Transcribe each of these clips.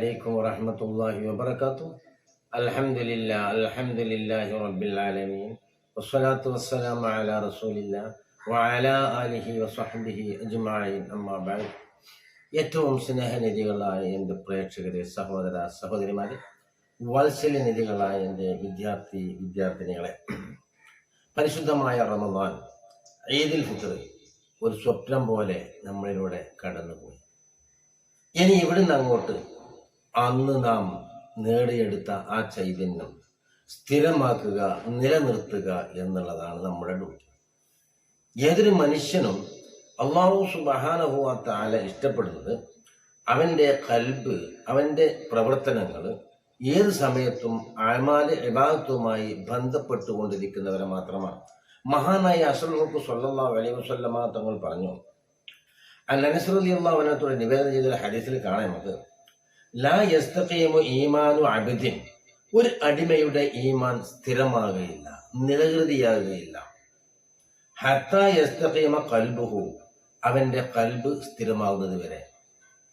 അലൈക്കും വറഹമത്തല്ലാഹി വബർക്കാത്തു അലഹമുല്ല അലഹമുല്ലാഹി റബ്ബിലാലമീൻ വസ്സലാത്തു വസ്സലാം അല റസൂലില്ല വഅല അലിഹി വസഹബിഹി അജ്മായിൻ അമ്മാബാൻ ഏറ്റവും സ്നേഹനിധികളായ എന്റെ പ്രേക്ഷകരെ സഹോദര സഹോദരിമാരെ വാത്സല്യനിധികളായ എന്റെ വിദ്യാർത്ഥി വിദ്യാർത്ഥിനികളെ. പരിശുദ്ധമായ റമദാൻ ഈദിൽ ഫിത്തർ ഒരു സ്വപ്നം പോലെ നമ്മളിലൂടെ കടന്നുപോയി. ഇനി ഇവിടുന്ന് അങ്ങോട്ട് അന്ന് നാം നേടിയെടുത്ത ആ ചൈതന്യം സ്ഥിരമാക്കുക നിലനിർത്തുക എന്നുള്ളതാണ് നമ്മുടെ ഡ്യൂട്ടി. ഏതൊരു മനുഷ്യനും അള്ളാഹു സുബഹാനഹുവാത്ത ആല ഇഷ്ടപ്പെടുന്നത് അവന്റെ കൽബ് അവന്റെ പ്രവർത്തനങ്ങൾ ഏത് സമയത്തും അമാൽ ഇബാദത്തുമായി ബന്ധപ്പെട്ടുകൊണ്ടിരിക്കുന്നവരെ മാത്രമാണ്. മഹാനായ അസൽഹുക്ക് സ്വല്ലാ അലൈഹി വസല്ലമ തങ്ങൾ പറഞ്ഞു അനസറലി അള്ളാഹുവിനത്തോടെ നിവേദനം ചെയ്തൊരു ഹദീസിൽ കാണാം അത് ഈമാനു അബിദിൻ. ഒരു അടിമയുടെ ഈമാൻ സ്ഥിരമാകുകയില്ല നിലകൃതിയാകുകയില്ല. ഹത്ത യസ്തഖീമ കൽബുഹു അവന്റെ കൽബ് സ്ഥിരമാകുന്നത് വരെ.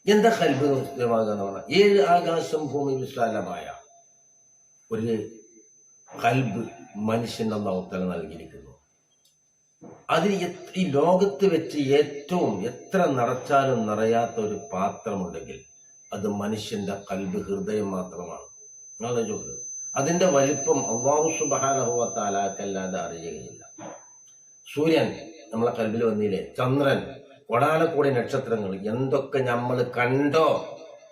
എന്താ കൽബ് പറഞ്ഞാൽ ഏഴ് ആകാശം ഭൂമി വിശാലമായ ഒരു കൽബ് മനുഷ്യൻ അള്ളാഹുത്തല നൽകിയിരിക്കുന്നു. അതിന് ഈ ലോകത്ത് വെച്ച് ഏറ്റവും എത്ര നിറച്ചാലും നിറയാത്ത ഒരു പാത്രമുണ്ടെങ്കിൽ അത് മനുഷ്യന്റെ കൽബ് ഹൃദയം മാത്രമാണ്. ചോക്ക് അതിന്റെ വലിപ്പം അള്ളാഹു സുബാനഹുവത്താലാക്കല്ലാതെ അറിയുകയില്ല. സൂര്യൻ നമ്മളെ കൽബിൽ വന്നില്ലേ? ചന്ദ്രൻ കൊടാലക്കൂടി നക്ഷത്രങ്ങൾ എന്തൊക്കെ നമ്മൾ കണ്ടോ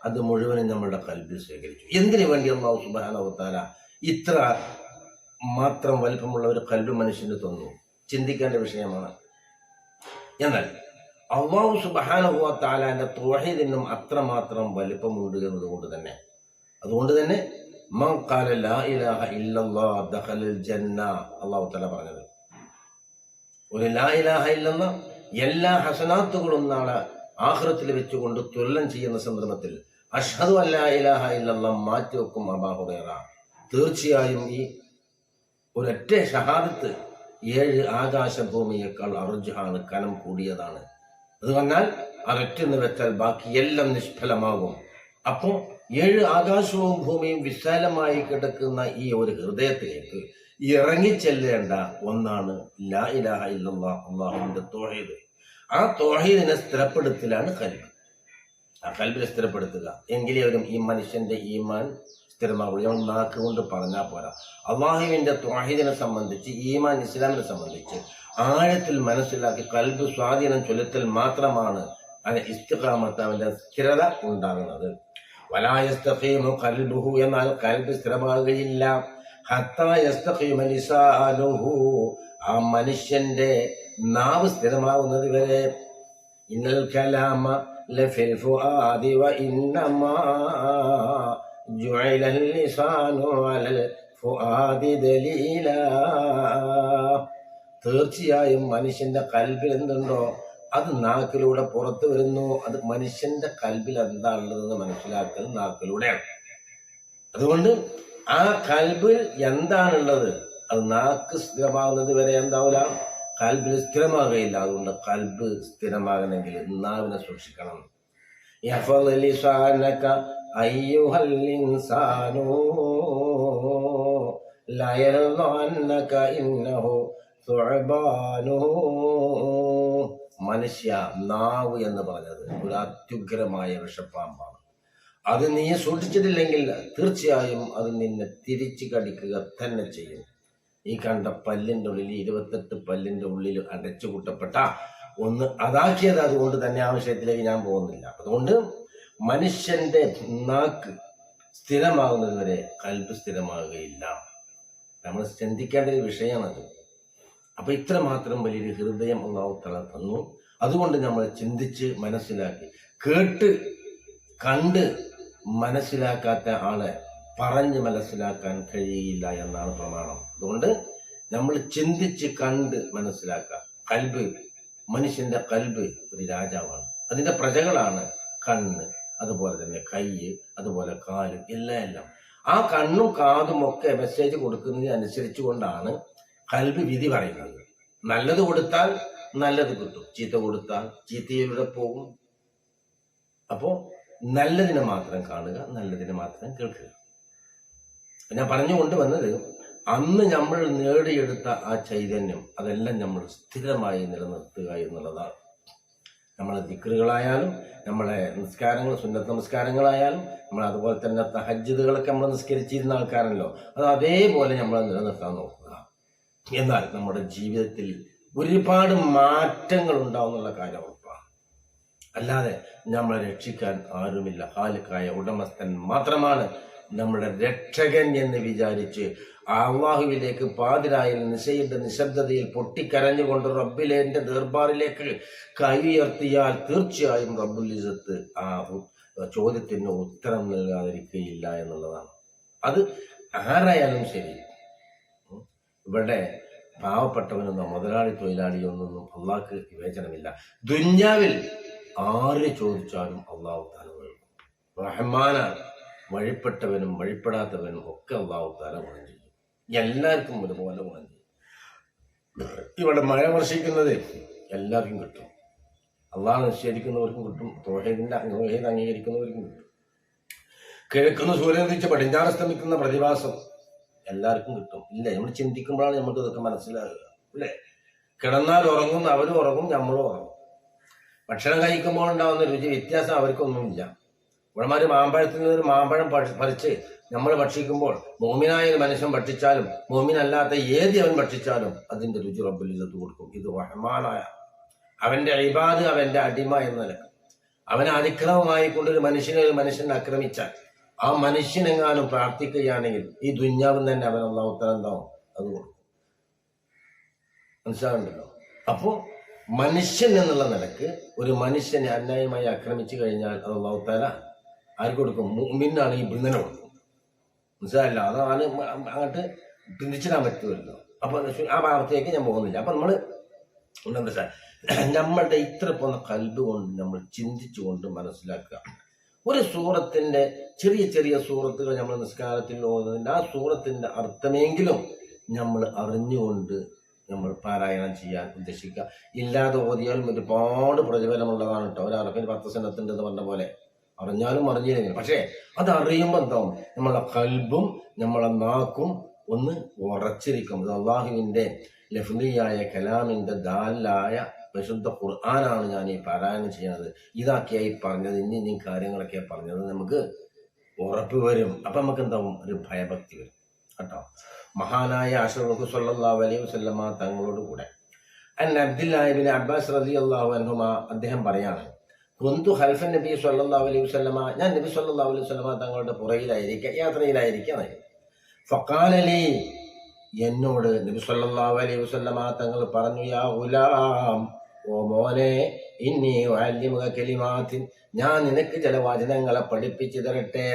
അത് മുഴുവനും നമ്മളുടെ കൽബിൽ സ്വീകരിച്ചു എന്തിനു വേണ്ടി അള്ളാഹു സുബാനഹുത്താല ഇത്ര മാത്രം വലിപ്പമുള്ള ഒരു കൽബ് മനുഷ്യന് തന്നു? ചിന്തിക്കേണ്ട വിഷയമാണ്. എന്നാൽ അള്ളാഹു താലാന്റെ തോഹീദിനും അത്രമാത്രം വലിപ്പമുണ്ട് എന്നതുകൊണ്ട് തന്നെ. അതുകൊണ്ട് തന്നെ ഇല്ലല്ലാ അള്ളാഹു തല പറഞ്ഞത്. ഒരു ലാ ഇലാഹ ഇല്ലെന്ന എല്ലാ ഹസനാത്തുകളും നാളെ ആഹ്റത്തിൽ വെച്ചുകൊണ്ട് തുല്ലം ചെയ്യുന്ന സന്ദർഭത്തിൽ അഷ്ഹദു അല്ലാ ഇലാഹ ഇല്ലെന്ന മാറ്റി വെക്കും അബാഹുറേറ തീർച്ചയായും ഈ ഒരൊറ്റ ഷഹാദത്ത് ഏഴ് ആകാശഭൂമിയേക്കാൾ അർജുഹാണ് കനം കൂടിയതാണ്. അത് വന്നാൽ അവറ്റ വെച്ചാൽ ബാക്കി എല്ലാം നിഷ്ഫലമാകും. അപ്പോൾ ഏഴ് ആകാശവും ഭൂമിയും വിശാലമായി കിടക്കുന്ന ഈ ഒരു ഹൃദയത്തിലേക്ക് ഇറങ്ങിച്ചെല്ലേണ്ട ഒന്നാണ് ലാ ഇലാഹ ഇല്ലല്ലാ അള്ളാഹുവിന്റെ തോഹീദ് ആ തോഹീദിനെ സ്ഥിരപ്പെടുത്തലാണ് കൽബ്. ആ കൽബിനെ സ്ഥിരപ്പെടുത്തുക. എങ്കിലേ ഒരു ഈ മനുഷ്യന്റെ ഈമാൻ സ്ഥിരമാകുള്ളൂ നമ്മൾ നാക്ക് കൊണ്ട് പറഞ്ഞാൽ പോരാ. അള്ളാഹുവിന്റെ ത്വാഹിദിനെ സംബന്ധിച്ച് ഈമാൻ ഇസ്ലാമിനെ സംബന്ധിച്ച് ആഴത്തിൽ മനസ്സിലാക്കി കൽബ് സ്വാധീനം ചൊലുത്തൽ മാത്രമാണ് അത് ഇസ്തിഖാമത്ത് അവന്റെ സ്ഥിരത ഉണ്ടാകുന്നത്. വലായസ്തഫീമു കൽബുഹു എന്നാൽ കൽബ് സ്ഥിരമാകുകയില്ല. ഹത്തായസ്തഫീമനിസാലുഹു ആ മനുഷ്യന്റെ നാവ് സ്ഥിരമാകുന്നത് വരെ. ഇന്നൽ കലാമ ലഫിൽ ഫുആദി വ ഇന്നമാ ജുഇലൽ ലിസാനു ഫുആദി ദലീലാ. തീർച്ചയായും മനുഷ്യന്റെ കൽവിൽ എന്തുണ്ടോ അത് നാക്കിലൂടെ പുറത്തു വരുന്നു. അത് മനുഷ്യന്റെ കൽബിൽ എന്താണുള്ളതെന്ന് മനസ്സിലാക്കൽ നാക്കിലൂടെയാണ്. അതുകൊണ്ട് ആ കൽവിൽ എന്താണുള്ളത്? അത് നാക്ക് സ്ഥിരമാകുന്നത് വരെ എന്താവില്ല കൽബിൽ സ്ഥിരമാകുകയില്ല. അതുകൊണ്ട് കൽബ് സ്ഥിരമാകണമെങ്കിൽ നാവിനെ സൂക്ഷിക്കണം. അയ്യുഹല്ലിൻസാനോ ലയൽ ഇന്നഹോ മനുഷ്യ നാവ് എന്ന് പറഞ്ഞത് ഒരു അത്യുഗ്രമായ വിഷപ്പാമ്പാണ്. അത് നീ സൂക്ഷിച്ചിട്ടില്ലെങ്കിൽ തീർച്ചയായും അത് നിന്നെ തിരിച്ചു കടിക്കുക തന്നെ ചെയ്യും. ഈ കണ്ട പല്ലിന്റെ ഉള്ളിൽ ഇരുപത്തെട്ട് പല്ലിന്റെ ഉള്ളിൽ അടച്ചു കൂട്ടപ്പെട്ട ഒന്ന് അതാക്കിയത് അതുകൊണ്ട് തന്നെ ആ വിഷയത്തിലേക്ക് ഞാൻ പോകുന്നില്ല. അതുകൊണ്ട് മനുഷ്യന്റെ നാക്ക് സ്ഥിരമാകുന്നതുവരെ കൽപ്പ് സ്ഥിരമാകുകയില്ല. നമ്മൾ ചിന്തിക്കേണ്ട ഒരു വിഷയമാണത്. അപ്പൊ ഇത്ര മാത്രം വലിയൊരു ഹൃദയം അള്ളാഹു തന്നു. അതുകൊണ്ട് നമ്മൾ ചിന്തിച്ച് മനസ്സിലാക്കി. കേട്ട് കണ്ട് മനസ്സിലാക്കാത്ത ആളെ പറഞ്ഞ് മനസ്സിലാക്കാൻ കഴിയില്ല എന്നാണ് പ്രമാണം. അതുകൊണ്ട് നമ്മൾ ചിന്തിച്ച് കണ്ട് മനസ്സിലാക്കുക. കൽബ് മനുഷ്യന്റെ കൽബ് ഒരു രാജാവാണ്. അതിന്റെ പ്രജകളാണ് കണ്ണ് അതുപോലെ തന്നെ കൈ അതുപോലെ കാൽ എല്ലാം എല്ലാം. ആ കണ്ണും കാതും ഒക്കെ മെസ്സേജ് കൊടുക്കുന്നതിന് അനുസരിച്ച് കൊണ്ടാണ് കൽബ് വിധി പറയുന്നത്. നല്ലത് കൊടുത്താൽ നല്ലത് കിട്ടും. ചീത്ത കൊടുത്താൽ ചീത്തയിലൂടെ പോകും. അപ്പോ നല്ലതിനെ മാത്രം കാണുക നല്ലതിനെ മാത്രം കേൾക്കുക. ഞാൻ പറഞ്ഞു കൊണ്ടുവന്നത് അന്ന് നമ്മൾ നേടിയെടുത്ത ആ ചൈതന്യം അതെല്ലാം നമ്മൾ സ്ഥിരമായി നിലനിർത്തുക എന്നുള്ളതാണ്. നമ്മളെ ദിക്റുകളായാലും നമ്മളെ നിസ്കാരങ്ങൾ സുന്നത്ത് നമസ്കാരങ്ങളായാലും നമ്മൾ അതുപോലെ തന്നെ തഹജ്ജിതുകളൊക്കെ നമ്മൾ നിസ്കരിച്ചിരുന്ന ആൾക്കാരല്ലോ. അത് അതേപോലെ നമ്മൾ നിലനിർത്താൻ നോക്കുക. എന്നാൽ നമ്മുടെ ജീവിതത്തിൽ ഒരുപാട് മാറ്റങ്ങൾ ഉണ്ടാവുന്നുള്ള കാര്യം ഉറപ്പാണ് അല്ലാതെ നമ്മളെ രക്ഷിക്കാൻ ആരുമില്ല. ഹാലുക്കായ ഉടമസ്ഥൻ മാത്രമാണ് നമ്മുടെ രക്ഷകൻ എന്ന് വിചാരിച്ച് അള്ളാഹുവിലേക്ക് പാതിരായിൽ നിശയുടെ നിശബ്ദതയിൽ പൊട്ടിക്കരഞ്ഞുകൊണ്ട് റബ്ബിലെ എന്റെ ദർബാറിലേക്ക് കൈ ഉയർത്തിയാൽ തീർച്ചയായും റബ്ബുൽ ഇസത്ത് ആ ചോദ്യത്തിന് ഉത്തരം നൽകാതിരിക്കുകയില്ല എന്നുള്ളതാണ്. അത് ആരായാലും ശരി. ഇവിടെ പാവപ്പെട്ടവനൊന്നും മുതലാളി തൊഴിലാളിയോ ഒന്നും അള്ളാഹ്ക്ക് വിവേചനമില്ല. ദുന്യാവിൽ ആര് ചോദിച്ചാലും അള്ളാഹു താല നൽകും റഹ്മാനാണ്. വഴിപ്പെട്ടവനും വഴിപ്പെടാത്തവനും ഒക്കെ അള്ളാഹു താല ഗുണം ചെയ്യും. എല്ലാവർക്കും ഒരുപോലെ ഗുണം ചെയ്യും. ഇവിടെ മഴ വർഷിക്കുന്നത് എല്ലാവർക്കും കിട്ടും. അള്ളാഹ് നിഷേധിക്കുന്നവർക്കും കിട്ടും. തോഹേദിന്റെ തോഹേദ് അംഗീകരിക്കുന്നവർക്കും കിട്ടും. കിഴക്കുന്ന സൂര്യൻ പടിഞ്ഞാറ് സ്തമിക്കുന്ന പ്രതിഭാസം എല്ലാവർക്കും കിട്ടും. ഇല്ല നമ്മൾ ചിന്തിക്കുമ്പോഴാണ് നമുക്ക് ഇതൊക്കെ മനസ്സിലാകുക അല്ലേ? കിടന്നാൽ ഉറങ്ങും അവരും ഉറങ്ങും നമ്മളും ഉറങ്ങും. ഭക്ഷണം കഴിക്കുമ്പോൾ ഉണ്ടാകുന്ന രുചി വ്യത്യാസം അവർക്കൊന്നുമില്ല. ഇവിടെമാര് മാമ്പഴത്തിൽ നിന്ന് ഒരു മാമ്പഴം പഴ- പറിച്ച് നമ്മൾ ഭക്ഷിക്കുമ്പോൾ മോമിനായ ഒരു മനുഷ്യൻ ഭക്ഷിച്ചാലും മോമിനല്ലാത്ത ഏത് അവൻ ഭക്ഷിച്ചാലും അതിന്റെ രുചി റബ്ബുൽ ഇzzത്ത് കൊടുക്കും. ഇത് റഹ്മാനായ അവന്റെ അഴിബാദ് അവന്റെ അടിമ എന്ന നിലയ്ക്ക്. അവൻ അതിക്രമമായി ഒരു മനുഷ്യനെ ഒരു മനുഷ്യനെ ആക്രമിച്ചാൽ ആ മനുഷ്യനെങ്ങാനും പ്രാർത്ഥിക്കുകയാണെങ്കിൽ ഈ ദുഞ്ഞാവും തന്നെ അവൻ ഉത്തരം എന്താവും അത് കൊടുക്കും. മനസ്സിലാവുണ്ടല്ലോ അപ്പോ മനുഷ്യൻ എന്നുള്ള നിലയ്ക്ക് ഒരു മനുഷ്യനെ അന്യായമായി ആക്രമിച്ചു കഴിഞ്ഞാൽ അത് ഉത്തര ആർക്ക് കൊടുക്കും? മുമ്പിന്നാണ് ഈ ബൃന്ദനെ കൊടുക്കും. മനസ്സിലായില്ല? അതാണ് അങ്ങോട്ട് പിന്തിച്ചിടാൻ പറ്റുമല്ലോ. അപ്പൊ ആ ഭാഗത്തേക്ക് ഞാൻ പോകുന്നില്ല. അപ്പൊ നമ്മൾ എന്താ നമ്മളുടെ ഇത്ര പോന്ന കൽബ് കൊണ്ട് നമ്മൾ ചിന്തിച്ചുകൊണ്ട് മനസ്സിലാക്കുക. ഒരു സൂറത്തിന്റെ ചെറിയ ചെറിയ സൂറത്തുകൾ നമ്മൾ നിസ്കാരത്തിൽ ഓതുന്നതിന്റെ ആ സൂറത്തിന്റെ അർത്ഥമെങ്കിലും നമ്മൾ അറിഞ്ഞുകൊണ്ട് നമ്മൾ പാരായണം ചെയ്യാൻ ഉദ്ദേശിക്കുക. ഇല്ലാതെ ഓതിയാലും ഒരുപാട് പ്രതിഫലമുള്ളതാണ് കേട്ടോ. ഒരാൾക്ക് പത്ത് സെനത്തിന്റെ എന്ന് പറഞ്ഞ പോലെ. അറിഞ്ഞാലും അറിഞ്ഞില്ലെങ്കിലും. പക്ഷേ അത് അറിയുമ്പോൾ എന്താവും നമ്മളെ കൽബും നമ്മളെ നാക്കും ഒന്ന് ഉറച്ചിരിക്കും. അത് അള്ളാഹുവിന്റെ ലഫ്ലിയായ കലാമിന്റെ ദാലായ പരിശുദ്ധ ഖുർആനാണ് ഞാൻ ഈ പാരായണം ചെയ്യുന്നത്. ഇതാക്കിയായി പറഞ്ഞത് ഇനി ഇനി കാര്യങ്ങളൊക്കെ പറഞ്ഞത്. നമുക്ക് ഉറപ്പ് വരും. അപ്പൊ നമുക്ക് എന്താവും ഒരു ഭയഭക്തി വരും. കേട്ടോ? മഹാനായ അഷറഫ് സല്ലല്ലാഹു അലൈഹി വസല്ലമ തങ്ങളോട് കൂടെ. അൻ അബ്ദുല്ലാഹിബിൻ അബ്ബാസ് റസി അള്ളാഹു അൻഹുമ അദ്ദേഹം പറയാണ് കുന്തു ഹൽഫൻ നബി സല്ലല്ലാഹു അലൈഹി വസല്ലമ. ഞാൻ നബി സല്ലല്ലാഹു അലൈഹി വസ്ലമ തങ്ങളുടെ പുറയിലായിരിക്കുക യാത്രയിലായിരിക്കുക ഫഖാലലി എന്നോട് നബി സല്ലല്ലാഹു അലൈഹി വസല്ലമ തങ്ങൾ പറഞ്ഞു യാ ഗുലാം ഓ മോനെ ഇന്നി ഉഅല്ലിമുക കലിമാത്തിൻ ഞാൻ നിനക്ക് ചില വചനങ്ങളെ പഠിപ്പിച്ചു തരട്ടെ.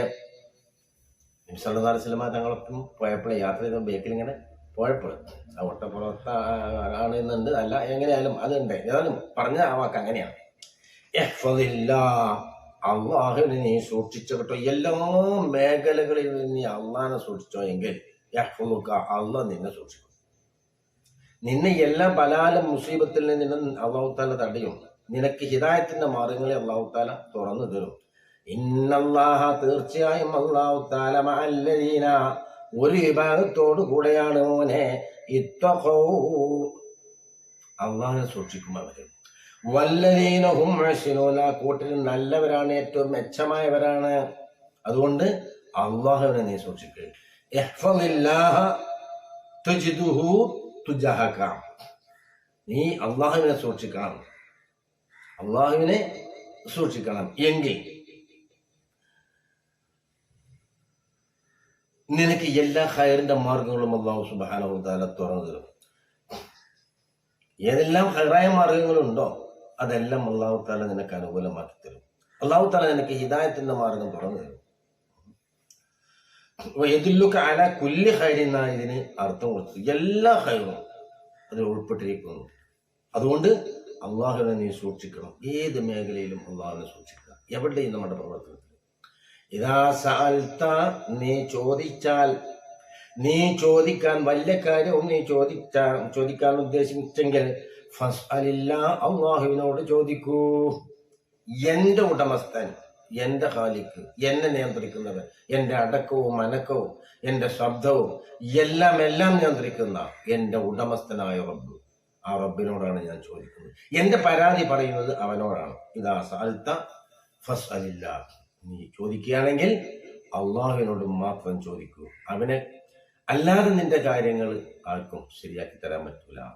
നബി സല്ലല്ലാഹു അലൈഹി വസല്ലമ തങ്ങളൊപ്പം പോയപ്പോൾ യാത്ര ചെയ്ത ബേക്കിൽ ഇങ്ങനെ പോയപ്പോൾ ആ ഒട്ടപ്പുറത്ത് ആണ് എന്നുണ്ട് അല്ല എങ്ങനെയായാലും അതുണ്ട്. ഏതായാലും പറഞ്ഞ ആ വാക്ക് അങ്ങനെയാണ്. അള്ളാഹുവിനെ നീ സൂക്ഷിച്ചു കേട്ടോ. എല്ലാ മേഖലകളിൽ നീ അള്ളഹാനെ സൂക്ഷിച്ചോ എങ്കിൽ യഹ്ഫദുക അള്ളാഹ് നിന്നെ സൂക്ഷിക്കും. നിന്നെ എല്ലാ ബലാലും മുസീബത്തിൽ നിന്ന് അള്ളാഹുത്താല തടയും നിനക്ക് ഹിതായത്തിന്റെ മാർഗങ്ങളെ അള്ളാഹുത്താല തുറന്നു തരും. ഇന്നല്ലാഹ തീർച്ചയായും അള്ളാഹുത്താല മഅല്ലദീന ഒരു വിഭാഗത്തോടു കൂടെയാണ് മോനെ. ഇത്തഖൂ അള്ളാഹിനെ സൂക്ഷിക്കും അവർ. മുഹ്സിനൂന കൂട്ടിൽ നല്ലവരാണ് ഏറ്റവും മെച്ചമായവരാണ്. അതുകൊണ്ട് അള്ളാഹുവിനെ നീ സൂക്ഷിക്കുക നീ അള്ളാഹുവിനെ സൂക്ഷിക്കണം. അള്ളാഹുവിനെ സൂക്ഷിക്കണം. എങ്കിൽ നിനക്ക് എല്ലാ ഹയറിന്റെ മാർഗങ്ങളും അള്ളാഹു സുബാനഹു താല തുറന്നു തരും. ഏതെല്ലാം ഹൈറായ മാർഗങ്ങളുണ്ടോ അതെല്ലാം അള്ളാഹു താല നിനക്ക് അനുകൂലമാക്കി തരും. അള്ളാഹു താല നിനക്ക് ഹിദായത്തിന്റെ മാർഗം തുറന്നു തരും. എതില്ലുക്ക് അല കുല്ലി ഹൈരിന്ന ഇതിന് അർത്ഥം കൊടുത്തു. എല്ലാ ഹൈറും അതിൽ ഉൾപ്പെട്ടിരിക്കുന്നു. അതുകൊണ്ട് അള്ളാഹുവിനെ നീ സൂക്ഷിക്കണം. ഏത് മേഖലയിലും അള്ളാഹുവിനെ സൂക്ഷിക്കുക. എവിടെയും നമ്മുടെ പ്രവർത്തനത്തിൽ. ഇതാ സാൽത്ത നീ ചോദിച്ചാൽ നീ ചോദിക്കാൻ വല്ല കാര്യവും നീ ചോദിച്ച ചോദിക്കാൻ ഉദ്ദേശിച്ചെങ്കിൽ ഫസ്അലില്ല അള്ളാഹുവിനോട് ചോദിക്കൂ. എന്റെ ഉടമസ്ഥൻ എന്റെ ഹാലിക്ക് എന്നെ നിയന്ത്രിക്കുന്നവൻ എന്റെ അടക്കവും അനക്കവും എന്റെ ശബ്ദവും എല്ലാം എല്ലാം നിയന്ത്രിക്കുന്ന എന്റെ ഉടമസ്ഥനായ റബ്ബ്. ആ റബ്ബിനോടാണ് ഞാൻ ചോദിക്കുന്നത്. എന്റെ പരാതി പറയുന്നത് അവനോടാണ്. ഇതാ സാൽത്ത ഫസ് അലില്ല നീ ചോദിക്കുകയാണെങ്കിൽ അള്ളാഹുവിനോട് മാത്രം ചോദിക്കൂ. അവനെ അല്ലാതെ നിന്റെ കാര്യങ്ങൾ ആർക്കും ശരിയാക്കി തരാൻ പറ്റൂല.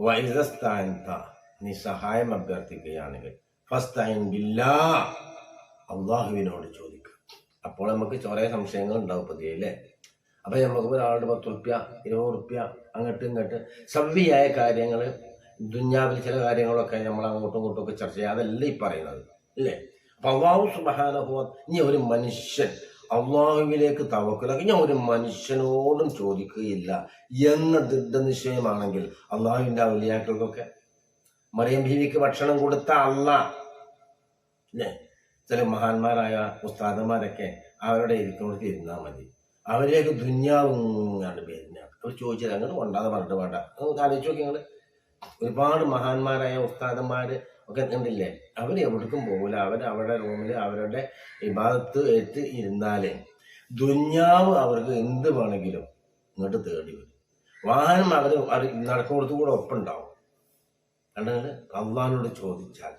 വൈദസ്ഥാനത്ത നീ സഹായം അഭ്യർത്ഥിക്കുകയാണെങ്കിൽ ഫസ്തൈൻ ബില്ലാ. അള്ളാഹുവിനോട് ചോദിക്കുക അപ്പോൾ നമുക്ക് കുറേ സംശയങ്ങൾ ഉണ്ടാവും പതിയെ അല്ലേ? അപ്പൊ നമുക്ക് ഒരാളുടെ പത്ത് റുപ്യ ഇരുപത് റുപ്യ അങ്ങോട്ടും ഇങ്ങോട്ട് സവ്യയായ കാര്യങ്ങൾ ദുഞ്ഞാവിൽ ചില കാര്യങ്ങളൊക്കെ നമ്മൾ അങ്ങോട്ടും ഇങ്ങോട്ടും ഒക്കെ ചർച്ച ചെയ്യാം. അതല്ല ഈ പറയുന്നത് ഇല്ലേ അപ്പൊ അള്ളാഹു സുബാനഹോ ഇനി ഒരു മനുഷ്യൻ അള്ളാഹുവിലേക്ക് തവക്കലാക്കി ഞാൻ ഒരു മനുഷ്യനോടും ചോദിക്കുകയില്ല എന്ന ദൃഢനിശ്ചയമാണെങ്കിൽ അള്ളാഹുവിന്റെ ഔലിയാക്കൾക്കൊക്കെ മറിയം ബീവിക്ക് ഭക്ഷണം കൊടുത്ത അല്ല അല്ലേ? ചില മഹാന്മാരായ ഉസ്താദന്മാരൊക്കെ അവരുടെ ഇരിക്കുന്നിടത്ത് ഇരുന്നാൽ മതി. അവരെയൊക്കെ ദുന്യാവുന്നാണ് പേരിഞ്ഞ അവർ ചോദിച്ചത് അങ്ങനെ കൊണ്ടാതെ പറഞ്ഞിട്ട് വേണ്ട. ഒന്ന് ആലോചിച്ച് നോക്കി നിങ്ങൾ ഒരുപാട് മഹാന്മാരായ ഉസ്താദന്മാർ ഒക്കെ കണ്ടില്ലേ അവർ എവിടേക്കും പോകില്ല അവർ അവരുടെ റൂമിൽ അവരുടെ വിഭാഗത്ത് ഏറ്റ് ഇരുന്നാലേ ദുന്യാവ് അവർക്ക് എന്ത് വേണമെങ്കിലും ഇങ്ങോട്ട് തേടി വരും. വാഹനം അവർ നടക്കുന്നിടത്ത് കൂടെ ഒപ്പുണ്ടാവും കണ്ടെങ്കിൽ അള്ളഹാനോട് ചോദിച്ചാൽ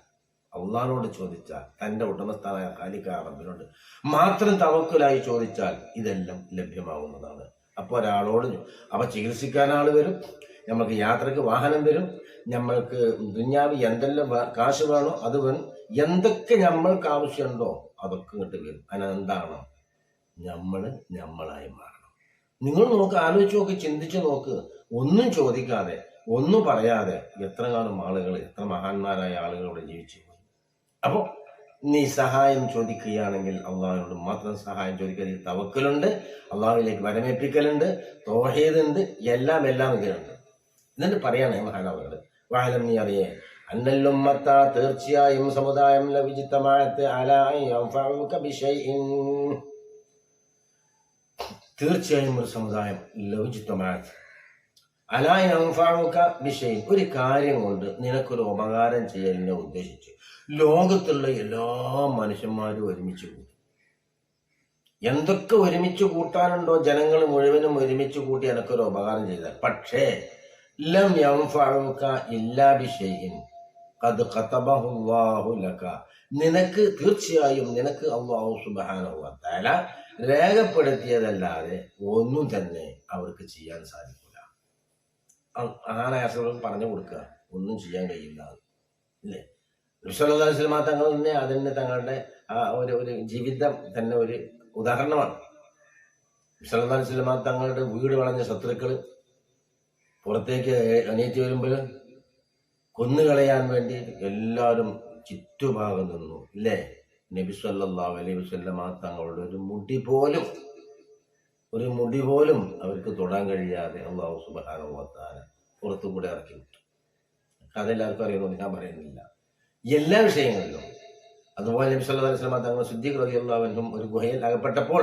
അള്ളഹാനോട് ചോദിച്ചാൽ തന്റെ ഉടമസ്ഥാനായ കാലിക്കാറബിനോട് മാത്രം തവക്കലായി ചോദിച്ചാൽ ഇതെല്ലാം ലഭ്യമാവുന്നതാണ്. അപ്പോൾ ഒരാളോട് അപ്പൊ ചികിത്സിക്കാൻ ആൾ വരും നമ്മൾക്ക് യാത്രയ്ക്ക് വാഹനം വരും നമ്മൾക്ക് ദുഞ്ഞാവ് എന്തെല്ലാം കാശ് വേണോ അത് വരും എന്തൊക്കെ നമ്മൾക്ക് ആവശ്യമുണ്ടോ അതൊക്കെ ഇങ്ങോട്ട് വരും. അതിനെന്താണ് നമ്മൾ നമ്മളായി മാറണം. നിങ്ങൾ നോക്ക് ആലോചിച്ച് നോക്ക് ചിന്തിച്ച് നോക്ക്. ഒന്നും ചോദിക്കാതെ ഒന്നും പറയാതെ എത്ര കാലം ആളുകൾ എത്ര മഹാന്മാരായ ആളുകളോട് ജീവിച്ചു. അപ്പോൾ നീ സഹായം ചോദിക്കുകയാണെങ്കിൽ അള്ളാഹിനോട് മാത്രം സഹായം ചോദിക്കുക തവക്കലുണ്ട്. അള്ളാഹുവിലേക്ക് വരമേൽപ്പിക്കലുണ്ട്. തോഹേതുണ്ട്. എല്ലാം എല്ലാം ഇതിലുണ്ട്. എന്നിട്ട് പറയാണ് മഹാനവകൾ വാഹനം നീ അറിയേ അന്നല്ലുമ്മത്ത തീർച്ചയായും സമുദായം ലവിജിത്തമാഴത്ത് തീർച്ചയായും ഒരു സമുദായം ലവിജിത്തമാഴത്ത് അലായ അംഫാവുക വിഷയം ഒരു കാര്യം കൊണ്ട് നിനക്കൊരു ഉപകാരം ചെയ്യലിനെ ഉദ്ദേശിച്ചു. ലോകത്തുള്ള എല്ലാ മനുഷ്യന്മാരും ഒരുമിച്ച് കൂടി. എന്തൊക്കെ ഒരുമിച്ച് കൂട്ടാനുണ്ടോ? ജനങ്ങൾ മുഴുവനും ഒരുമിച്ച് കൂട്ടി എനക്കൊരു ഉപകാരം ചെയ്താൽ. പക്ഷേ ലം യംഫഅുക ഇല്ലാ ബിഷൈഇൻ. ഖദ് ഖതബഹുല്ലാഹു ലക. നിനക്ക് തീർച്ചയായും നിനക്ക് അള്ളാഹു തആല രേഖപ്പെടുത്തിയതല്ലാതെ ഒന്നും തന്നെ അവർക്ക് ചെയ്യാൻ സാധിക്കില്ല. ആനായാസങ്ങൾക്ക് പറഞ്ഞു കൊടുക്കുക. ഒന്നും ചെയ്യാൻ കഴിയില്ല. ഇല്ലേ? വിശ്വലതാസ്ലമ തങ്ങൾ തന്നെ അതിന് തങ്ങളുടെ ആ ഒരു ഒരു ജീവിതം തന്നെ ഒരു ഉദാഹരണമാണ്. വിശ്വലതാസ്ലമ തങ്ങളുടെ വീട് വളഞ്ഞ ശത്രുക്കൾ പുറത്തേക്ക് എണീറ്റ് വരുമ്പോൾ കൊന്നുകളയാൻ വേണ്ടി എല്ലാവരും ചുറ്റുഭാഗം നിന്നു. ഇല്ലേ? നബിസ്വല്ലാ അലൈഹി വസല്ലമ തങ്ങളുടെ ഒരു മുടി പോലും ഒരു മുടി പോലും അവർക്ക് തൊടാൻ കഴിയാതെ അള്ളാഹു സുബ്ഹാനഹു വ തആല പുറത്തു കൂടെ ഇറക്കി വിട്ടു. അതെല്ലാവർക്കും അറിയുന്നു ഞാൻ പറയുന്നില്ല. എല്ലാ വിഷയങ്ങളിലും അതുപോലെ നബി സല്ലല്ലാഹു അലൈഹി തങ്ങൾ സിദ്ദീഖ് റളിയല്ലാഹുവിനും ഒരു ഗുഹയിൽ അകപ്പെട്ടപ്പോൾ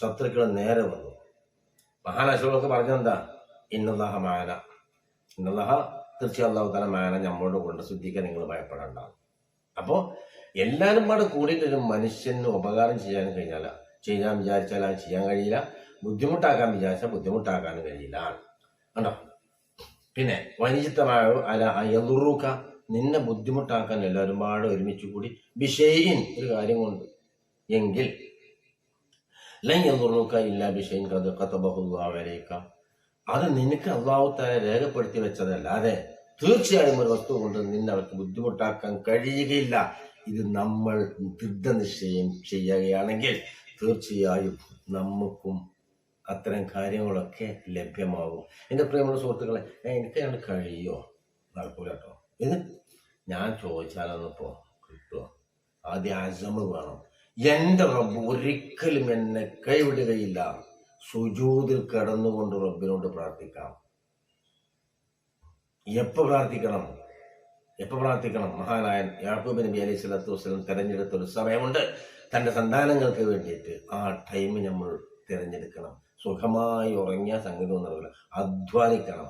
ശത്രുക്കൾ നേരെ വന്നു. മഹാനാശുകളൊക്കെ പറഞ്ഞെന്താ ഇന്നല്ലാഹ മാന. ഇന്നല്ലാഹ തീർച്ചയായും അള്ളാഹു തല മാന നമ്മളോട് കൊണ്ട് ശുദ്ധിക്കാൻ നിങ്ങൾ ഭയപ്പെടേണ്ട. അപ്പോൾ എല്ലാവരും കൂടെ കൂടിയിട്ട് ഒരു മനുഷ്യന് ഉപകാരം ചെയ്യാൻ കഴിഞ്ഞാൽ ചെയ്യാൻ വിചാരിച്ചാൽ അത് ചെയ്യാൻ കഴിയില്ല. ബുദ്ധിമുട്ടാക്കാൻ വിചാരിച്ചാൽ ബുദ്ധിമുട്ടാക്കാനും കഴിയില്ല. കണ്ടോ? പിന്നെ വനിജിത്തമായ അല അയലുറൂക്ക നിന്നെ ബുദ്ധിമുട്ടാക്കാൻ എല്ലാവരും പാടെ ഒരുമിച്ച് കൂടി ബിഷയിൻ ഒരു കാര്യം കൊണ്ട് എങ്കിൽ ലൻ യദുറുക ഇല്ല ബിഷയിൻ കത് കതബഹുല്ലാഹു അലൈക. അത് നിനക്ക് അള്ളാഹുത്തായ രേഖപ്പെടുത്തി വെച്ചതല്ലാതെ തീർച്ചയായും ഒരു വസ്തു കൊണ്ട് നിന്നെ അവർക്ക് ബുദ്ധിമുട്ടാക്കാൻ കഴിയുകയില്ല. ഇത് നമ്മൾ ദൃഢനിശ്ചയം ചെയ്യുകയാണെങ്കിൽ തീർച്ചയായും നമുക്കും അത്തരം കാര്യങ്ങളൊക്കെ ലഭ്യമാകും. എന്റെ പ്രിയമുള്ള സുഹൃത്തുക്കളെ എനിക്ക് അങ്ങനെ കഴിയോ? നടക്കൂല കേട്ടോ ഇത് ഞാൻ ചോദിച്ചാലൊന്നിപ്പോ കിട്ടുമോ ആദ്യം അസമ് വേണം. എന്റെ റബ്ബ് ഒരിക്കലും എന്നെ കൈവിടുകയില്ല. സുജൂതിൽ കിടന്നുകൊണ്ട് റബ്ബിനോട് പ്രാർത്ഥിക്കാം. എപ്പോൾ പ്രാർത്ഥിക്കണം? എപ്പോൾ പ്രാർത്ഥിക്കണം? മഹാനായൻ യാക്കൂബ് നബി അലൈഹി സ്വലാത്തു വസ്ലം തെരഞ്ഞെടുത്തൊരു സമയമുണ്ട് തന്റെ സന്താനങ്ങൾക്ക് വേണ്ടിയിട്ട് ആ ടൈം നമ്മൾ തിരഞ്ഞെടുക്കണം. സുഖമായി ഉറങ്ങിയ സംഗതി ഒന്നും അധ്വാനിക്കണം.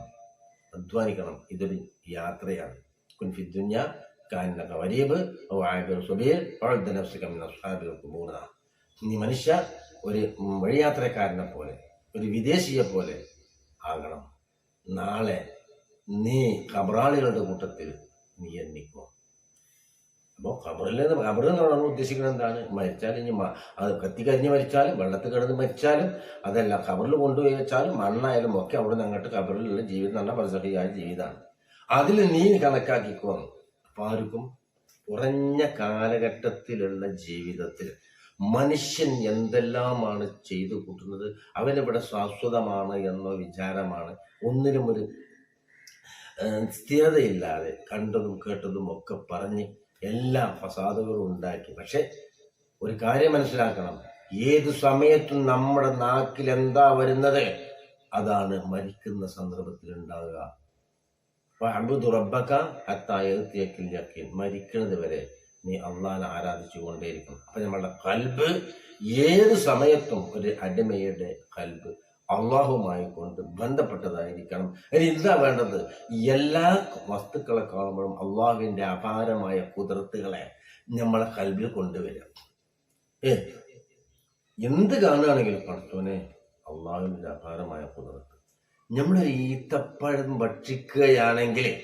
അധ്വാനിക്കണം. ഇതൊരു യാത്രയാണ്. കുൻഫിദ്ദുഞ്ഞ ദുന്യ കാനക വരീബ് ഔ ആബിർ സുബീർ ഫഅദ്ദ നഫ്സക മിൻ അസ്ഹാബിൽ ഖുബൂർ നീ മനുഷ്യ ഒരു വഴിയാത്രക്കാരനെ പോലെ ഒരു വിദേശിയെ പോലെ ആകണം. നാളെ നീ കബറാളികളുടെ കൂട്ടത്തിൽ നീ എണ്ണിക്കോ. അപ്പോൾ ഖബറിൽ നിന്ന് ഖബറിൽ നിന്ന് നമ്മൾ ഉദ്ദേശിക്കുന്നത് എന്താണ്? മരിച്ചാൽ ഇനി അത് കത്തിക്കരിഞ്ഞ് മരിച്ചാലും വെള്ളത്തിൽ കിടന്ന് മരിച്ചാലും അതല്ല ഖബറിൽ കൊണ്ടുപോയി വെച്ചാലും മണ്ണായാലും ഒക്കെ അവിടെ നിന്ന് അങ്ങോട്ട് ഖബറിലുള്ള ജീവിതം നല്ല പരസഹിയായ ജീവിതമാണ്. അതിൽ നീ കണക്കാക്കിക്കോ അപ്പം ആർക്കും? കുറഞ്ഞ കാലഘട്ടത്തിലുള്ള ജീവിതത്തിൽ മനുഷ്യൻ എന്തെല്ലാമാണ് ചെയ്തു കൂട്ടുന്നത് അവനിവിടെ ശാശ്വതമാണ് എന്ന വിചാരമാണ്. ഒന്നിനും ഒരു സ്ഥിരതയില്ലാതെ കണ്ടതും കേട്ടതും ഒക്കെ പറഞ്ഞ് എല്ലാ ഫസാദുകളും ഉണ്ടാക്കി. പക്ഷെ ഒരു കാര്യം മനസ്സിലാക്കണം. ഏത് സമയത്തും നമ്മുടെ നാക്കിൽ എന്താ വരുന്നത്? അതാണ് മരിക്കുന്ന സന്ദർഭത്തിൽ ഉണ്ടാകുക മരിക്കുന്നത് വരെ നീ അള്ളഹാനെ ആരാധിച്ചു കൊണ്ടേയിരിക്കും. അപ്പൊ നമ്മളുടെ കൽബ് ഏത് സമയത്തും ഒരു അടിമയുടെ കൽബ് അള്ളാഹുമായി കൊണ്ട് ബന്ധപ്പെട്ടതായിരിക്കണം. ഇനി എന്താ വേണ്ടത്? എല്ലാ വസ്തുക്കളെ കാണുമ്പോഴും അള്ളാഹുവിന്റെ അപാരമായ കുതിർത്തുകളെ നമ്മളെ കൽവിൽ കൊണ്ടുവരിക. ഏ? എന്ത് കാണുകയാണെങ്കിലും പഠിച്ചോനെ അള്ളാഹുവിന്റെ അപാരമായ കുതിർത്ത്. നമ്മൾ ഈത്തപ്പഴം ഭക്ഷിക്കുകയാണെങ്കിൽ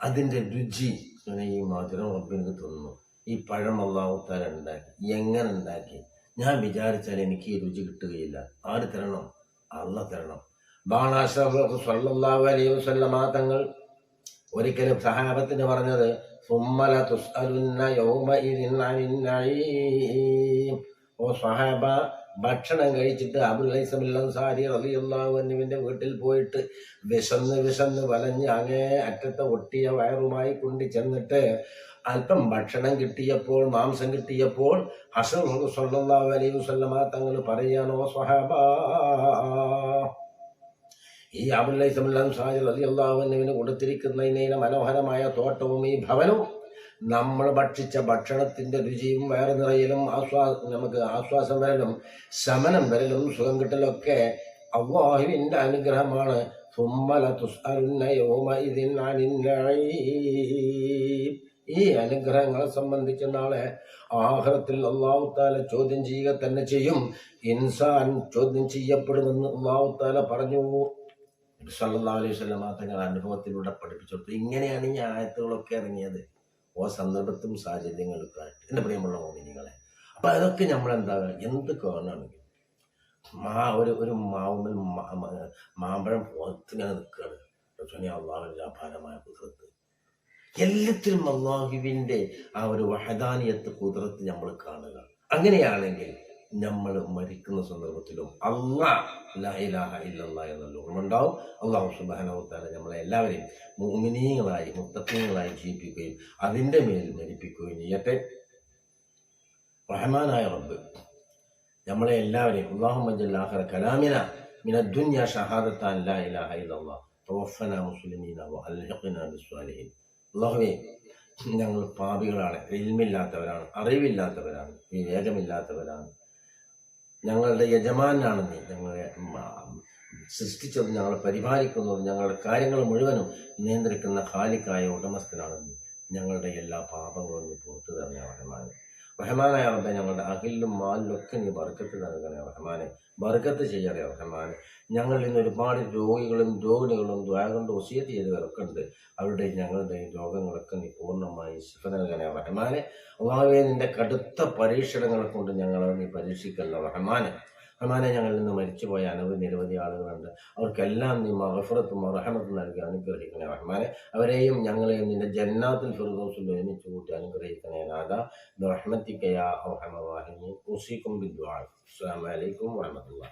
അതിന്റെ രുചി ഈ മധുരം റബ്ബിനക്ക് തിന്നു ഈ പഴം അള്ളാഹുത്താര ഉണ്ടാക്കി. എങ്ങനെ ഉണ്ടാക്കി? ഞാൻ വിചാരിച്ചാൽ എനിക്ക് ഈ രുചി കിട്ടുകയില്ല. ആര് തരണം? അള്ള തരണം. ബാണാഷല്ലാഹു അലൈഹി വസല്ലമ തങ്ങൾ ഒരിക്കലും സഹാബത്തിന് പറഞ്ഞത് സുമ്മല തുസ്അലുന്ന യൗമ ഓ സഹാബ ഭക്ഷണം കഴിച്ചിട്ട് അബുലൈസമില്ലാരി റളിയല്ലാഹു അൻഹുവിന്റെ വീട്ടിൽ പോയിട്ട് വിശന്ന് വിശന്ന് വലഞ്ഞ് അങ്ങേ അറ്റത്തെ ഒട്ടിയ വയറുമായി കൊണ്ട് ചെന്നിട്ട് അല്പം ഭക്ഷണം കിട്ടിയപ്പോൾ മാംസം കിട്ടിയപ്പോൾ ഹസൻ സല്ലല്ലാഹു അലൈഹി വസല്ലമ തങ്ങൾ പറയാനോ സ്വഹാബ ഈ അബുല്ലൈസമുല്ലാൻസാരി റളിയല്ലാഹുവിന് കൊടുത്തിരിക്കുന്ന ഇന്നയിലെ മനോഹരമായ തോട്ടവും ഈ ഭവനവും നമ്മൾ ഭക്ഷിച്ച ഭക്ഷണത്തിന്റെ രുചിയും വയറ് നിറയലും ആസ്വാ നമുക്ക് ആശ്വാസം വരലും ശമനം വരലും സുഖം കിട്ടലൊക്കെ അള്ളാഹുവിന്റെ അനുഗ്രഹമാണ്. ഈ അനുഗ്രഹങ്ങളെ സംബന്ധിച്ച് നാളെ ആഹ്റത്തിൽ അള്ളാഹുത്താല ചോദ്യം ചെയ്യുക തന്നെ ചെയ്യും. ഇൻസാൻ ചോദ്യം ചെയ്യപ്പെടുമെന്ന് അള്ളാഹുത്താല പറഞ്ഞു. സല്ലാ അലൈഹി വസല്ലമ തങ്ങളുടെ അനുഭവത്തിലൂടെ പഠിപ്പിച്ചു കൊടുത്തു. ഇങ്ങനെയാണ് ഈ ആയത്തുകളൊക്കെ ഇറങ്ങിയത്. ഓ സന്ദർഭത്തും സാഹചര്യങ്ങൾക്കായിട്ട്. എന്റെ പ്രിയമുള്ള മോമിനികളെ. അപ്പൊ അതൊക്കെ നമ്മൾ എന്താ എന്ത് കാണുകയാണെങ്കിൽ മാ ഒരു ഒരു മാവുമ്മൽ മാ- മാ- മാമ്പഴം പുറത്തിങ്ങനെ നിൽക്കുകയാണ്. അള്ളാഹുവിന്റെ അപാരമായ കുതിരത്ത്. എല്ലാത്തിലും അള്ളാഹുവിന്റെ ആ ഒരു വഹദാനിയത്ത് കുതിരത്ത് നമ്മൾ കാണുക. അങ്ങനെയാണെങ്കിൽ നമ്മൾ മരിക്കുന്ന സന്ദർഭത്തിലും അള്ളാഹ ഇല്ലല്ല എന്നുള്ള ഓർമ്മണ്ടാവും അള്ളാഹു സുബാനവത്താല നമ്മളെ എല്ലാവരെയും മോമിനീയങ്ങളായി മുത്തക്കീങ്ങളായി ജീവിപ്പിക്കുകയും അതിന്റെ മേൽ മരിപ്പിക്കുകയും ചെയ്യട്ടെ. റഹ്മാനായ റബ്ബ് നമ്മളെ എല്ലാവരെയും അള്ളാഹു മജല്ലാഹറ കലാമിന മിന ദുന്യ ഷഹാദത്താൻ ലാ ഇലാഹ ഇല്ലല്ലാഹ് തവഫന മുസ്ലിമീന വഅൽഹിഖ്ന ബിസ്സാലിഹീൻ. അള്ളാഹുവേ ഞങ്ങൾ പാപികളാണ് ഇൽമില്ലാത്തവരാണ് അറിവില്ലാത്തവരാണ് വിവേകമില്ലാത്തവരാണ്. ഞങ്ങളുടെ യജമാനാണ് നീ ഞങ്ങളെ സൃഷ്ടിച്ചത് ഞങ്ങളെ പരിപാലിക്കുന്നത് ഞങ്ങളുടെ കാര്യങ്ങൾ മുഴുവനും നിയന്ത്രിക്കുന്ന ഹാലിക്കായ ഉടമസ്ഥനാണ് നീ ഞങ്ങളുടെ എല്ലാ പാപങ്ങളും നീ പുറത്തു തരണേ. റഹ്മാനെ റബ്ബെ ഞങ്ങളുടെ അഖിലും മാലിലും ഒക്കെ നീ ബർക്കത്ത് നൽകണേ റഹ്മാനെ. ബർക്കത്ത് ചെയ്യണേ റഹ്മാനെ. ഞങ്ങൾ ഇന്ന് ഒരുപാട് രോഗികളും രോഗിണികളും ദ്വാര കൊണ്ട് ഒസിയത്ത് ചെയ്തവരൊക്കെ ഉണ്ട്. അവരുടെ ഞങ്ങളുടെ രോഗങ്ങളൊക്കെ നീ പൂർണമായി ശിഫ നൽകണേ റഹ്മാനെ. അള്ളാഹുവെ നിന്റെ കടുത്ത പരീക്ഷണങ്ങളെ കൊണ്ട് ഞങ്ങളെ നീ പരീക്ഷിക്കല്ല റഹ്മാനെ. അമാനെ ഞങ്ങളിൽ നിന്ന് മരിച്ചുപോയ അനവധി നിരവധി ആളുകളുണ്ട്. അവർക്കെല്ലാം നീ മഹഫറത്തും മറഹമത്തും നൽകി അനുഗ്രഹിക്കണേ. റഹ്മാനെ അവരെയും ഞങ്ങളെയും നിന്റെ ജന്നാത്തിൽ ഫിർദോസിൽ ഒരുമിച്ച് കൂട്ടി അനുഗ്രഹിക്കണേ. നാദ റഹ്മത്തിക്കയാ റഹ്മി ഉസിക്കും ബിദ്വാൻ അസ്സാം വലൈക്കും വാഹമത്തുള്ള